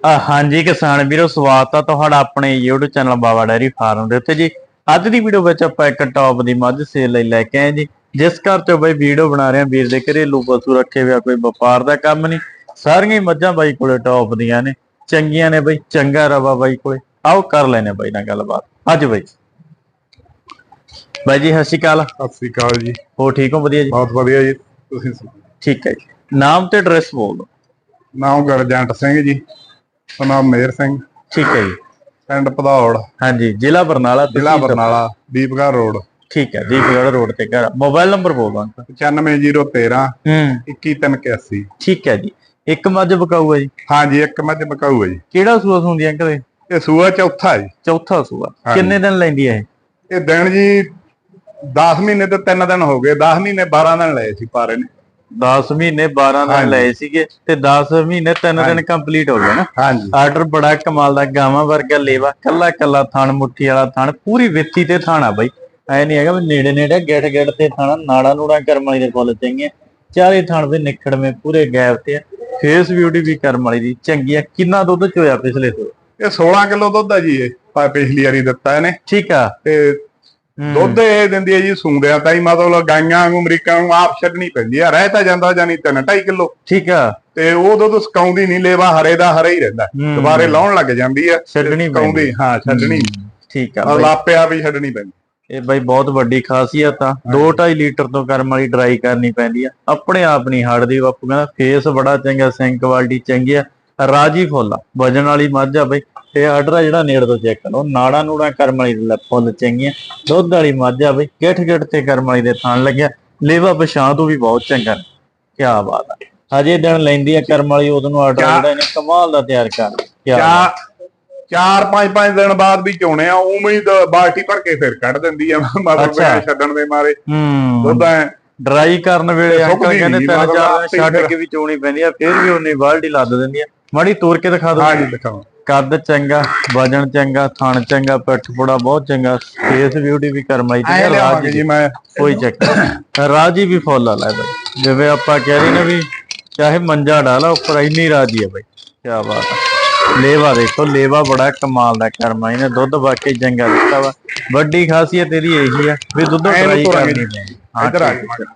ਹਾਂਜੀ ਕਿਸਾਨ ਵੀਰੋ ਸਵਾਗਤ ਆ ਤੁਹਾਡਾ ਆਪਣੇ YouTube channel Baba dairy farm ਦੇ ਉੱਤੇ ਜੀ। ਅੱਜ ਦੀ ਵੀਡੀਓ ਵਿੱਚ ਆਪਾਂ ਇੱਕ ਟੌਪ ਦੀ ਮੱਝ ਸੇਲ ਲਈ ਲੈ ਕੇ ਆਏ ਜੀ। ਜਿਸ ਘਰ ਤੋਂ ਬਈ ਵੀਡੀਓ ਬਣਾ ਰਹੇ ਆ ਵੀਰ ਦੇ ਘਰੇਲੂ ਪਸ਼ੂ ਰੱਖੇ ਹੋਇਆ ਕੋਈ ਵਪਾਰ ਦਾ ਕੰਮ ਨਹੀਂ। ਸਾਰੀਆਂ ਹੀ ਮੱਝਾਂ ਬਾਈ ਕੋਲੇ ਟੌਪ ਦੀਆਂ ਨੇ। ਚੰਗੀਆਂ ਨੇ ਬਈ ਚੰਗਾ ਰਵਾ ਬਾਈ ਕੋਲੇ। ਆਓ ਕਰ ਲੈਨੇ ਬਾਈ ਨਾਲ ਗੱਲਬਾਤ। ਅੱਜ ਬਾਈ। ਬਾਈ ਜੀ ਸਤਿ ਸ਼੍ਰੀ ਅਕਾਲ। ਸਤਿ ਸ੍ਰੀ ਅਕਾਲ ਜੀ। ਹੋ ਠੀਕ ਹੋ? ਵਧੀਆ ਜੀ? ਬਹੁਤ ਵਧੀਆ ਜੀ। ਤੁਸੀਂ? ਠੀਕ ਹੈ ਜੀ। ਨਾਮ ਤੇ ਐਡਰੈਸ ਬੋਲ ਦਿਓ। ਨਾਮ ਗਰਜੰਟ ਸਿੰਘ ਜੀ। ਨਾਮ ਮੇਰ ਸਿੰਘ। ਠੀਕ ਹੈ ਜੀ। ਪਿੰਡ ਭਦੌੜ। ਹਾਂਜੀ ਜ਼ਿਲ੍ਹਾ ਬਰਨਾਲਾ ਜ਼ਿਲ੍ਹਾ ਤਹਿਸੀਲ ਬਰਨਾਲਾ ਦੀਪਗੜ੍ਹ ਰੋਡ। ਠੀਕ ਹੈ ਦੀਪਗੜ੍ਹ ਰੋਡ ਤੇ ਘਰ ਮੋਬਾਈਲ ਨੰਬਰ ਬੋਲ ਦੋ ਅੰਕਲ 95013 ਹੂੰ। 21381 ਠੀਕ ਹੈ ਜੀ। ਇੱਕ ਮੱਝ ਬਕਾਊ ਹੈ ਜੀ। ਹਾਂਜੀ ਇੱਕ ਮੱਝ ਬਕਾਊ ਹੈ ਜੀ। ਕਿਹੜਾ ਸੂਆ ਸੁੰਦੀ ਅੰਕਲ ਇਹ? ਇਹ ਸੂਆ ਚੌਥਾ ਜੀ। ਚੌਥਾ ਸੂਆ। ਹਾਂਜੀ। ਕਿੰਨੇ ਦਿਨ ਲੈਂਦੀ ਹੈ ਇਹ? ਇਹ ਦਿਨ ਜੀ 10 ਮਹੀਨੇ ਤੇ 3 ਦਿਨ ਹੋ ਗਏ। 10 ਮਹੀਨੇ 12 ਦਿਨ ਲਏ ਸੀ ਪਾਰੇ ਨੇ। 10 ਮਹੀਨੇ 12 ਦਿਨ। ਲਏ ਸੀਗੇ ਤੇ 10 ਮਹੀਨੇ 3 ਦਿਨ ਕੰਪਲੀਟ ਹੋ ਗਏ ਨਾ। ਹਾਂਜੀ। ਆਰਡਰ ਬੜਾ ਕਮਾਲ ਦਾ ਗਾਵਾਂ ਵਰਗਾ ਲੇਵਾ ਕੱਲਾ ਕੱਲਾ ਥਣ ਮੁੱਠੀ ਵਾਲਾ ਥਣ ਪੂਰੀ ਵਿੱਥੀ ਤੇ ਥਾਣਾ ਬਾਈ। ਐ ਨਹੀਂ ਹੈਗਾ ਵੀ ਨੇੜੇ ਨੇੜੇ ਗਿੱਟ ਗਿੱਟ ਤੇ ਥਾਣਾ ਨਾੜਾ ਨੂੜਾ ਕਰਮ ਵਾਲੀ ਦੇ ਚੰਗੇ ਆ। ਚਾਰੇ ਥਣ ਦੇ ਨਿਖੜਵੇਂ ਪੂਰੇ ਗੈਪ ਤੇ ਆ। ਫੇਸ ਬਿਊਟੀ ਵੀ ਕਰਮ ਵਾਲੀ ਦੀ ਚੰਗੀ ਆ। ਕਿੰਨਾ ਦੁੱਧ ਚੋਇਆ ਪਿਛਲੇ ਤੋਂ? ਇਹ 16 ਕਿਲੋ ਦੁੱਧ ਹੈ ਜੀ ਇਹ। ਪਾ- ਪਿਛਲੀ ਵਾਰੀ ਦਿੱਤਾ ਇਹਨੇ। ਠੀਕ ਆ। ਤੇ। ਦੁੱਧ ਇਹ ਦਿੰਦੀ ਹੈ ਜੀ ਸੂੰਦਿਆਂ ਤਾਂ ਹੀ ਮਤਲਬ ਗਾਈਆਂ ਨੂੰ ਅਮਰੀਕਾ ਨੂੰ ਆਪ ਛੱਡਣੀ ਪੈਂਦੀ ਆ ਰਹਿ ਤਾਂ ਜਾਂਦਾ ਜਾਨੀ 3.5 ਕਿਲੋ। ਠੀਕ ਆ। ਤੇ ਉਹ ਦੁੱਧ ਸਕਾਉਂਦੀ ਨਹੀਂ ਲੇਵਾ ਹਰੇ ਦਾ ਹਰੇ ਹੀ ਰਹਿੰਦਾ। ਦੁਬਾਰੇ ਲਾਉਣ ਲੱਗ ਜਾਂਦੀ ਆ ਛੱਡਣੀ ਪੈਂਦੀ। ਸਕਾਉਂਦੀ ਹਾਂ ਛੱਡਣੀ। ਠੀਕ ਆ ਲਾਪਿਆ ਵੀ ਛੱਡਣੀ ਪੈਂਦੀ। ਇਹ ਬਾਈ ਬਹੁਤ ਵੱਡੀ ਖਾਸੀਅਤ ਆ। 2.5 ਲੀਟਰ ਤੋਂ ਕਰਮ ਵਾਲੀ ਡਰਾਈ ਕਰਨੀ ਪੈਂਦੀ ਆ। ਆਪਣੇ ਆਪ ਨਹੀਂ ਹੜਦੀ ਬਾਪੂ ਕਹਿੰਦਾ ਫੇਸ ਬੜਾ ਚੰਗਾ ਸਿੰਕ ਕੁਆਲਿਟੀ ਚੰਗੀ ਆ। ਰਾਜੀ ਫੁੱਲ ਵਜਨ ਵਾਲੀ ਮੱਝ ਆ ਬਾਈ। ਤੇ ਆਰਡਰ ਆ ਜਿਹੜਾ ਨੇੜ ਤੋਂ ਚੈੱਕ ਕਰੋ ਨਾੜਾ ਨੂੜਾ ਕਰਮ ਵਾਲੀ ਦੇ ਫੁੱਲ ਚੰਗੀਆਂ। ਦੁੱਧ ਵਾਲੀ ਮੱਝ ਆ ਬਾਈ ਗਿੱਠ ਗਿੱਠ ਤੇ ਕਰਮ ਵਾਲੀ ਦੇ ਥਣ ਲੱਗਿਆ। ਲੇਵਾ ਪਛਾਂ ਤੋਂ ਵੀ ਬਹੁਤ ਚੰਗਾ। ਕੀ ਬਾਤ ਆ। ਹਜੇ ਦਿਨ ਲੈਂਦੀ ਆ ਕਰਮ ਵਾਲੀ ਉਦੋਂ ਨੂੰ ਆਰਡਰ ਜਿਹੜਾ ਇਹਨੇ ਕਮਾਲ ਦਾ ਤਿਆਰ ਕਰ ਕੀ ਚਾਰ ਪੰਜ ਪੰਜ ਦਿਨ ਬਾਅਦ ਵੀ ਚੋਣੇ ਆ ਉਵੇਂ ਹੀ ਦ- ਬਾਲਟੀ ਭਰ ਕੇ ਫਿਰ ਕੱਢ ਦਿੰਦੀ ਆ ਮਤਲਬ। ਵੀ ਛੱਡਣ ਦੇ ਮਾਰੇ। ਹੂੰ। ਦੁੱਧ ਐ ਡਰਾਈ ਕਰਨ ਵੇਲੇ ਅੰਕਲ ਕਹਿੰਦੇ ਨੀ, ਤਿੰਨ ਚਾਰ ਛੱਡ ਕੇ ਵੀ ਚੋਣੀ ਪੈਂਦੀ ਆ ਫਿਰ ਵੀ ਉਹਨੇ ਬਾਲਟੀ ਲੱਦ ਦਿੰਦੀ ਆ। ਮਾੜੀ ਤੋੜ ਕੇ ਦਿਖਾ ਦਿਓ। ਹਾਂ ਜੀ ਦਿਖਾਓ। ਕੱਦ ਚੰਗਾ ਵਜਨ ਚੰਗਾ ਥਣ ਚੰਗਾ ਪਿੱਠ ਪੂੜਾ ਬਹੁਤ ਚੰਗਾ ਫੇਸ ਬਿਊਟੀ ਵੀ ਕਰਮਾਈ ਤੇ ਰਾਜੀ ਜੀ ਮੈਂ। ਕੋਈ ਚੱਕਰ ਰਾਜੀ ਵੀ ਫੁੱਲ ਆ ਲੈ ਬਈ। ਜਿਵੇਂ ਆਪਾਂ ਕਹਿ ਰਹੇ ਨੇ ਵੀ ਚਾਹੇ ਮੰਜਾ ਡਾਲਾ ਉੱਪਰ ਇੰਨੀ ਰਾਜੀ ਆ ਬਈ। ਕੀ ਬਾਤ ਆ। ਲੇਵਾ ਦੇਖੋ ਲੇਵਾ ਬੜਾ ਕਮਾਲ ਦਾ ਕਰਮਾਈ ਨੇ। ਦੁੱਧ ਵਾਕਈ ਚੰਗਾ ਦਿੱਤਾ ਵਾ। ਵੱਡੀ ਖਾਸੀਅਤ ਇਹਦੀ ਇਹੀ ਆ ਵੀ ਦੁੱਧ ਟਰਾਈ ਕਰਨੀ। ਪੈਂਦੀ ਹਾਂ ਇੱਧਰ ਆ ਠੀਕ ਹੈ।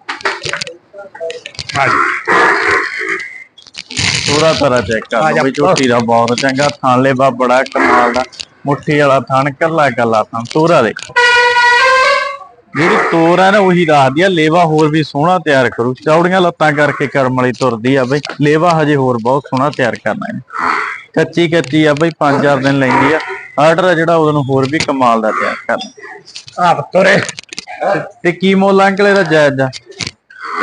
ਹਾਂ। ਜੀ ਪੂਰਾ ਤਰ੍ਹਾਂ ਚੈੱਕ ਕਰ ਲਓ। ਵੀ ਝੋਟੀ ਦਾ ਬਹੁਤ ਚੰਗਾ ਥਣ ਲੇਵਾ ਬੜਾ ਕਮਾਲ ਦਾ। ਮੁੱਠੀ ਵਾਲਾ ਥਣ ਕੱਲਾ ਕੱਲਾ ਥਣ ਤੋਰਾ ਦੇਖੋ। ਜਿਹੜੀ ਤੋਰ ਹੈ ਨਾ ਉਹੀ ਦੱਸਦੀ ਆ ਲੇਵਾ ਹੋਰ ਵੀ ਸੋਹਣਾ ਤਿਆਰ ਕਰੂ। ਚੌੜੀਆਂ ਲੱਤਾਂ ਕਰਕੇ ਕਰਮ ਵਾਲੀ ਤੁਰਦੀ ਆ ਬਈ। ਲੇਵਾ ਹਜੇ ਹੋਰ ਬਹੁਤ ਸੋਹਣਾ ਤਿਆਰ ਕਰਨਾ ਹੈ ਕੱਚੀ ਕੱਚੀ ਆ ਬਈ 5-4 ਦਿਨ ਲੈਂਦੀ ਆ। ਆਰਡਰ ਆ ਜਿਹੜਾ ਉਹਨੂੰ ਹੋਰ ਵੀ ਕਮਾਲ ਦਾ ਤਿਆਰ ਕਰਨਾ। ਆਪ ਤੁਰੇ। ਤੇ ਕੀ ਮੁੱਲ ਅੰਕਲ ਇਹਦਾ ਜਾਇਜ਼ ਆ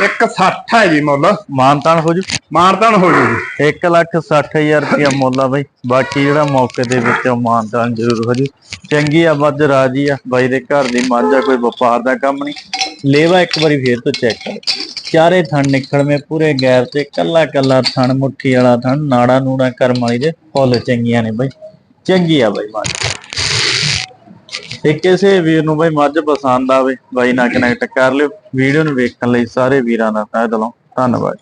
ਇੱਕ 60 ਹੈ ਜੀ ਮੁੱਲ। ਮਾਨਤਾਨ ਹੋ ਜੂ। ਮਾਨਤਾਨ ਹੋ ਜੂ ਜੀ। 1 ਲੱਖ 60000 ਰੁਪਇਆ ਮੁੱਲ ਆ ਬਈ। ਬਾਕੀ ਜਿਹੜਾ ਮੌਕੇ ਦੇ ਵਿੱਚ ਮਾਨਤਾਨ ਜ਼ਰੂਰ ਹੋ ਜੂ। ਚੰਗੀ ਆ ਮੱਝ ਰਾਜੀ ਆ। ਬਾਈ ਦੇ ਘਰ ਦੀ ਮੱਝ ਕੋਈ ਵਪਾਰ ਦਾ ਕੰਮ ਨਹੀਂ। ਲੇਵਾ ਇੱਕ ਵਾਰੀ ਫੇਰ ਤੋਂ ਚੈੱਕ ਕਰ। ਚਾਰੇ ਥਣ ਨਿਕਲਵੇਂ ਪੂਰੇ ਗੈਰ ਤੇ ਕੱਲਾ ਕੱਲਾ ਥਣ ਮੁੱਠੀ ਵਾਲਾ ਥਣ ਨਾੜਾ ਨੂੜਾ ਕਰਮ ਵਾਲੀ ਦੇ ਫੁੱਲ ਚੰਗੀਆਂ ਨੇ ਬਈ। ਚੰਗੀ ਆ ਬਈ ਮੱਝ। ਤੇ ਕਿਸੇ ਵੀਰ ਨੂੰ ਬਈ ਮੱਝ ਪਸੰਦ ਆਵੇ, ਬਾਈ ਨਾਲ ਕਨੈਕਟ ਕਰ ਲਿਓ। ਵੀਡੀਓ ਨੂੰ ਵੇਖਣ ਲਈ ਸਾਰੇ ਵੀਰਾਂ ਦਾ ਤਹਿ ਦਿਲੋਂ ਧੰਨਵਾਦ।